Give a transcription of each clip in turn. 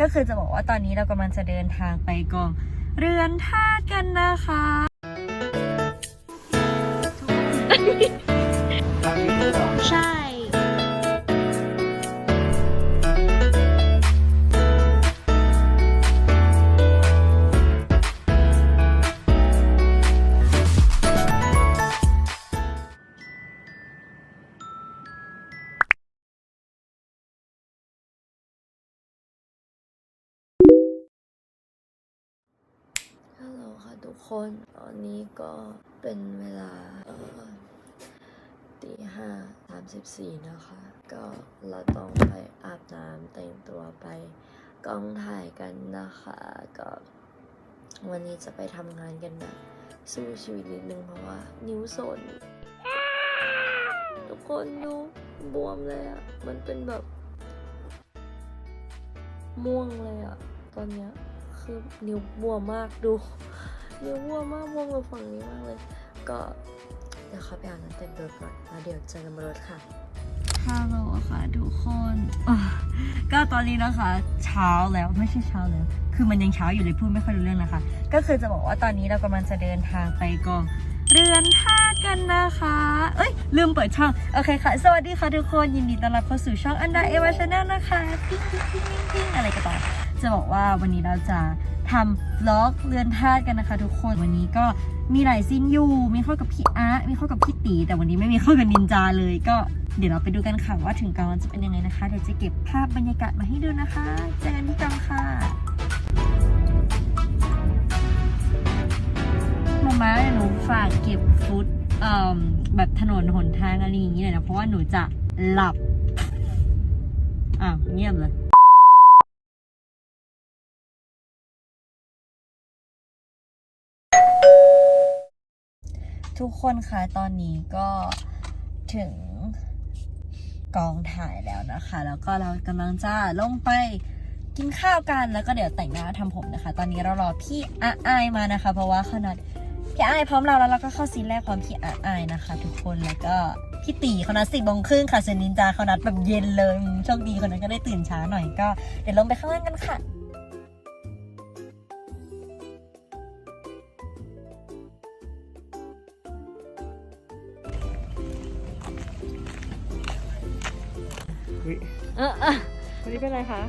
ก็คือจะบอกว่าตอนนี้เรากำลังจะเดินทางไปกองเรือนท่ากันนะคะ คนตอนนี้ก็เป็นเวลาตีห้าสามสิบสี่นะคะ ก็เราต้องไปอาบน้ำแต่งตัวไปกองถ่ายกันนะคะ ก็วันนี้จะไปทำงานกันแบบสู้ชีวิตนิดนึงเพราะว่า นิ้วสนทุกคนดูบวมเลยอะ่ะ มันเป็นแบบ ม่วงเลยอะ่ะ ตอนเนี้ยคือนิ้วบวมมากดู นิ้วบวมากบวมกับฝั่งนี้มากเลย ก็เดี๋ยวเขาไปอาบน้ำแต่งตัวก่อนแล้วเดี๋ยวเจอกันบนรถค่ะฮัลโหลค่ะทุกคนก็ตอนนี้นะคะ เช้าแล้วไม่ใช่เช้าแล้ว คือมันยังเช้าอยู่เลยพูดไม่ค่อยรู้เรื่องนะคะ ก็คือจะบอกว่าตอนนี้เรากำลังจะเดินทางไปกองเรือนธากันนะคะ เอ้ย ลืมเปิดช่อง โอเคค่ะ สวัสดีค่ะทุกคน ยินดีต้อนรับเข้าสู่ช่องอันดาเอวาชาแนลนะคะ ปิ๊งปิ๊งปิ๊งปิ๊งปิ๊งอะไรก็ตามจะบอกว่าวันนี้เราจะ ทำ vlog เรือนธาตุกันนะคะ ทุกคนวันนี้ก็มีหลายซีนอยู่ มีเข้ากับพี่อาร์มีเข้ากับพี่ตี แต่วันนี้ไม่มีเข้ากับนินจาเลย ก็เดี๋ยวเราไปดูกันค่ะว่าถึงกองเราจะเป็นยังไงนะคะ เดี๋ยวจะเก็บภาพบรรยากาศมาให้ดูนะคะ เจอกันที่กองค่ะมาม่าหนูฝากเก็บฟุตแบบถนนหนทางอะไรอย่างนี้หน่อยนะ เพราะว่าหนูจะหลับอ้าวเงียบเลย ทุกคนคะตอนนี้ก็ถึงกองถ่ายแล้วนะคะ แล้วก็เรากำลังจะลงไปกินข้าวกันแล้วก็เดี๋ยวแต่งหน้าทำผมนะคะ ตอนนี้เรารอพี่อาอายมานะคะ เพราะว่าเขานัดพี่อายพร้อมเราแล้วเราก็เข้าซีนแรกพร้อมพี่อาอายนะคะ ทุกคนแล้วก็พี่ตีเขานัดสิบโมงครึ่งค่ะเซนนินจาเขานัดแบบเย็นเลยโชคดีคนนั้นก็ได้ตื่นช้าหน่อยก็เดี๋ยวลงไปข้างล่างกันค่ะ เออเออวันนี้เป็นไรคะ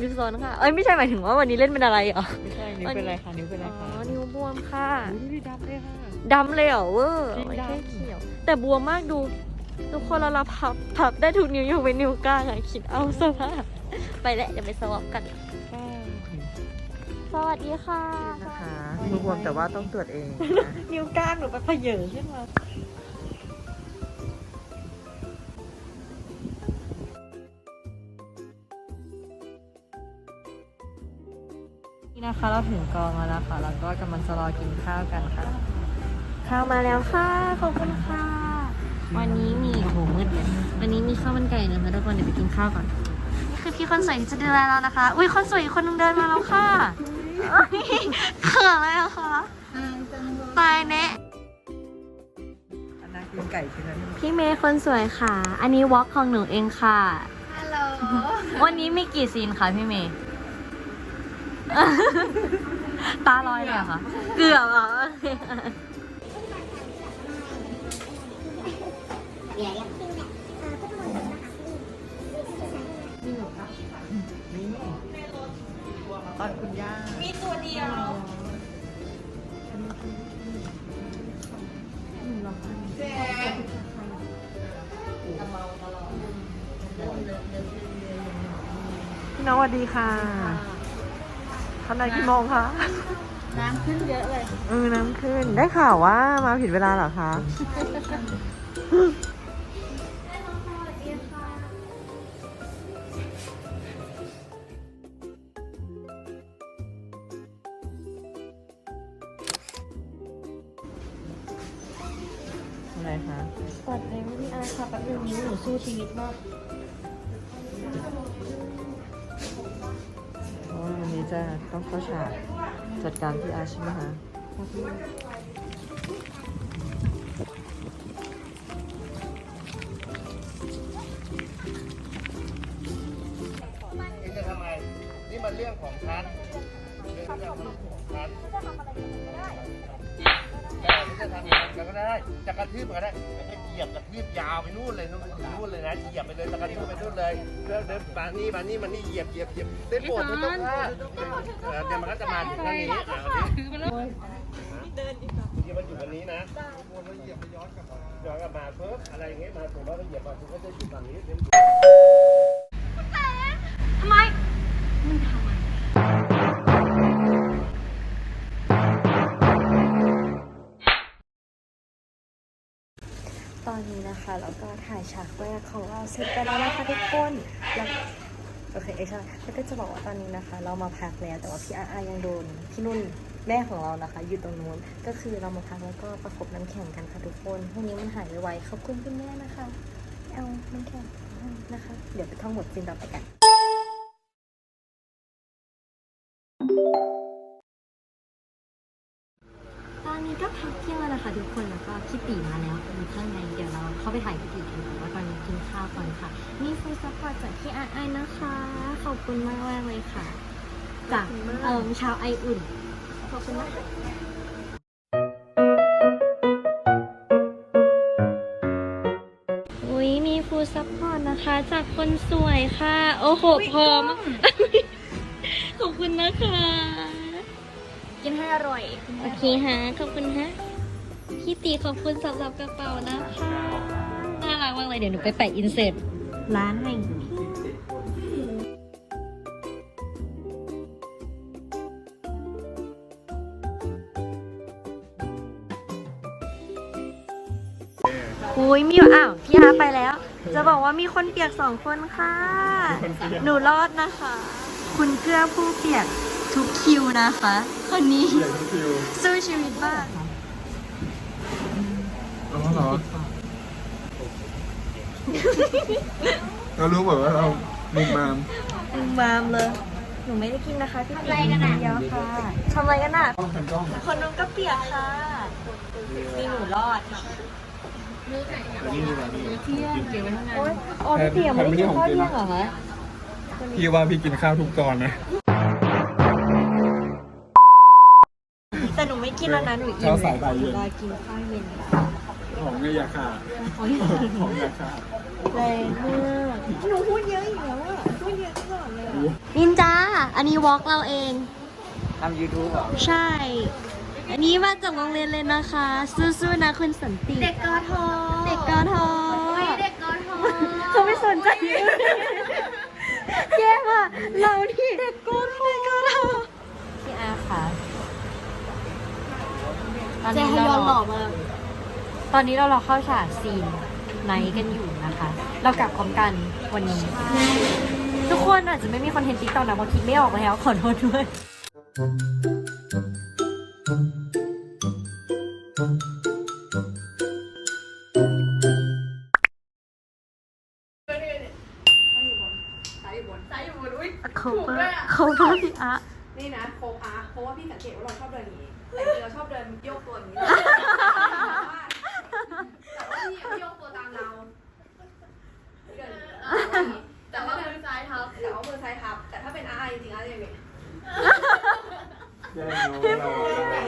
นิ้วซ้อนค่ะ เอ้ยไม่ใช่หมายถึงว่าวันนี้เล่นเป็นอะไรเหรอ ไม่ใช่นิ้วเป็นไรคะนิ้วเป็นไรอ๋คะอนิ้วบวมค่ะอุ้ยดูดิดำเลยค่ะ ดำเลยเหรอเวอร์จริงไม่ดำ ใช่เขียว แต่บวมมากดู ทุกคนเราเราพับพับได้ทุกนิ้วยกเว้นนิ้วกลางอะคิดเอาสภาพไปแล้วเดี๋ยวไปสวอปกันสวัสดีค่ะ นะคะมือบวมแต่ว่าต้องตรวจเองนะนิ้วกลางหนูไปพะเหยอขึ้นมา นี่นะคะเราถึงกองแล้วนะคะ แล้วก็กำลังจะรอกินข้าวกันค่ะ ข้าวมาแล้วค่ะ ขอบคุณค่ะ วันนี้มีโอ้โหมืดเลยวันนี้มีข้าวมันไก่นะคะทุกคนเดี๋ยวไปกินข้าวก่อน นี่คือพี่คนสวยที่จะดูแลเรานะคะ อุ้ยคนสวยอีกคนนึงเดินมาแล้วค่ะเอ้ยเขินเลยอะค่ะตายแนะอันนั้นกินไก่ใช่ไหมพี่เมย์คนสวยค่ะ อันนี้วอล์กของหนูเองค่ะ ฮัลโหล วันนี้มีกี่ซีนคะพี่เมย์ ตาลอยเลยเหรอคะเกือบอะโอเคนี่ตอนคุณย่ามีตัวเดียวพี่น้องสวัสดีค่ะ ทำนายกี่โมงคะน้ำขึ้นเยอะเลย เออน้ำขึ้น ได้ข่าวว่ามาผิดเวลาเหรอคะ อะไรคะปัดเลยไม่มีอะไรค่ะแป๊บนึงนี้หนูสู้ชีวิตมากเพราะว่าวั นี้จะต้องเข้าฉากจัดการพี่อาใช่ไหมคะนี่จะทำไม นี่มันเรื่องของฉัน เรื่องของฉันแต่จะก็ได้ จะกระทืบก็ได้แต่ให้เหยียบกระทืบยาวไปนู่นเลยนู่นนู่นเลยนะ เหยียบไปเลยจะกระทืบไปนู่นเลยเดินเดินมานี่มานี่มานี่เหยียบเหยียบเหยียบได้ปรดไม่ต้องพลาดเดี๋ยวมันก็จะมาถึงทางนี้อ่ถือมาเลยเดินอีกมันอยู่วันนี้นะย้อนกลับมาปุ๊บอะไรอย่างเงี้ยมาถึงว่าเหยียบมาถึงก็จะอยู่ฝั่งนี้ นี้นะคะเราก็ถ่ายฉากแรกของเราเสร็จไปแล้วนะคะทุกคนแล้วโอเคใช่แล้วก็จะบอกว่าตอนนี้นะคะ เรามาพักแล้วแต่ว่าพี่อาอายังโดนพี่นุ่นแม่ของเรานะคะ อยู่ตรงนู้นก็คือเรามาพักแล้วก็ประคบน้ำแข็งกันค่ะทุกคนพรุ่งนี้มันหายไวๆขอบคุณคุณแม่นะคะเอาน้ำแข็งนะคะ เดี๋ยวไปท่องบทซีนต่อไปกันตอนนี้ก็พักเที่ยงแล้ว นะคะทุกคนแล้วก็พี่ตีมาแล้วอยู่ข้างในเดี๋ยวเราเข้าไปถ่ายพี่ตีกันแต่ว่าตอนนี้กินข้าวก่อนค่ะมีฟูดซัพพอร์ตจากพี่อาไอนะคะ ขอบคุณมากมากๆเลยค่ะ จากเอ่อชาวไออุ่น ขอบคุณมากค่ะอุ้ยมีฟูดซัพพอร์ตนะคะ จากคนสวยค่ะ โอ้โหพร้อมขอบคุณนะคะ กินให้อร่อย โอเคฮะ ขอบคุณฮะ พี่ตีขอบคุณสำหรับกระเป๋านะคะ น่ารักมากเลยเดี๋ยวหนูไปแปะอินเสิร์ตร้านแห่งอุ้ยมีอ้าวพี่อาไปแล้ว จะบอกว่ามีคนเปียกสองคนค่ะ หนูรอดนะคะ คุณเกื้อผู้เปียกทุกคิวนะคะ คนนี้สู้ชีวิตมาก อ๋อเหรอเรารู้หมดว่าเรามุมมามอึมมามเลย หนูไม่ได้กินนะคะพี่ตีกินคนเดียวค่ะทำอะไรกันอะต้องเป็นกล้องคนนู้นก็เปียกค่ะ มีหนูรอดนี่นี่นี่โอ๊ยอ๋อพี่ตียังไม่ได้กินข้าวเที่ยงเหรอคะพี่ว่าพี่กินข้าวทุกตอนนะแต่หนูไม่กินแล้วนะหนูอิ่มเช้าสายบ่ายเย็นรอกินข้าวเย็น ของเงยยาขาดของยาขาดแรงมากหนูพูดเยอะอีกแล้วอะพูดเยอะตลอดเลยนินจา อันนี้วอล์กเราเอง ทำยูทูบเหรอใช่ อันนี้มาจากโรงเรียนเลยนะคะ สู้ๆนะคุณสันติ เด็กกอทอเด็กกอทอเด็กกอทอเขาไม่สนใจแย่ว่ะเราที่เด็กกอทอพี่อาค่ะตอนเจนี้ฮเรายอนหล่อมาก ตอนนี้เรารอเข้าฉากซีนไนท์กันอยู่นะคะ เรากลับพร้อมกันวันนี้ ทุกคนอาจจะไม่มีคอนเทนต์ติ๊กต็อกนะเพราะคิดไม่ออกแล้วขอโทษด้วยเขาเบอร์เขาเบอร์พี่อานี่นะโค้งอาร์เพราะว่าพี่สังเกตว่าเราชอบเดินอย่างนี้แต่จริงๆเราชอบเดินโยกตัวอย่างนี้แต่ว่าพี่ไม่โยกตัวตามเราเดินอย่างนี้ แต่ว่ามือซ้ายทับแต่ว่ามือซ้ายทับ แต่ถ้าเป็นอาร์จริงๆอาร์จะอย่างนี้แย่งน้องเรา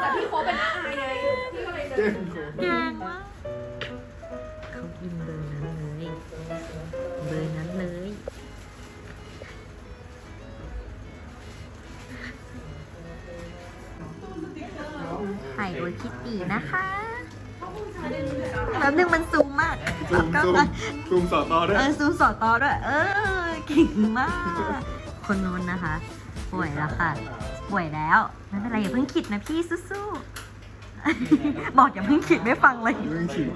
แต่พี่โค้งเป็นอาร์ไงพี่ก็เลยเดิแย่นงโค้งแรงมากเขากินเบอร์นั้นเลยเบอร์นั้นเลยถ่ายโดยคิตตี้นะคะแป๊บนึงมันซูมมาก ซูมซูมซูมสอดต่อด้วย เออซูมสอดต่อด้วย เออเก่งมาก คนนู้นนะคะ ป่วยแล้วค่ะ ป่วยแล้วไม่เป็นไรอย่าเพิ่งคิดนะพี่สู้ๆบอกอย่าเพิ่งคิดไม่ฟังเลย เรื่องขิง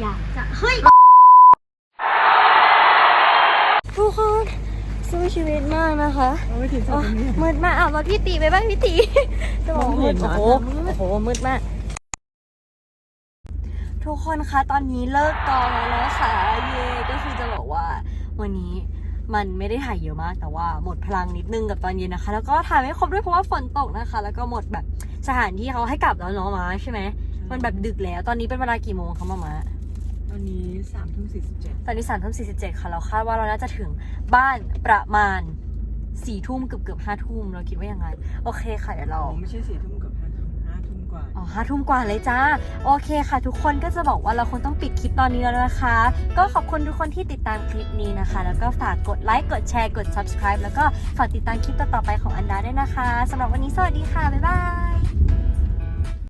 อยากจะเฮ้ยทุกคนสู้ชีวิตมากนะคะโอ้มืดมากอ้าวรถพี่ตีไปบ้างพี่ตีจะบอกว่ามืดโอ้โหโอ้โหมืดมากทุทุกคนคะตอนนี้เลิกกองแล้วนะคะเย่ก็คือจะบอกว่า วันนี้มันไม่ได้ถ่ายเยอะมาก แต่ว่าหมดพลังนิดนึงกับตอนเย็นนะคะ แล้วก็ถ่ายไม่ครบด้วยเพราะว่าฝนตกนะคะ แล้วก็หมดแบบสถานที่เขาให้กลับแล้วเนาะมาใช่ไหมมันแบบดึกแล้ว ตอนนี้เป็นเวลากี่โมงคะมามา ตอนนี้สามทุ่มสี่สิบเจ็ดตอนนี้สามทุ่มสี่สิบเจ็ดค่ะ เราคาดว่าเราน่าจะถึงบ้านประมาณสี่ทุ่มเกือบเกือบห้าทุ่มเราคิดว่ายังไง โอเคค่ะเดี๋ยวเราอ๋อไม่ใช่สี่ทุ่มกับห้าทุ่มห้าทุ่มกว่า อ๋อห้าทุ่มกว่าเลยจ้า โอเคค่ะ ทุกคนก็จะบอกว่าเราคงต้องปิดคลิปตอนนี้แล้วนะคะ ก็ขอบคุณทุกคนที่ติดตามคลิปนี้นะคะ แล้วก็ฝากกดไลค์กดแชร์กด subscribe แล้วก็ฝากติดตามคลิปต่อๆไปของอันดาด้วยนะคะสำหรับวันนี้สวัสดีค่ะบ๊ายบาย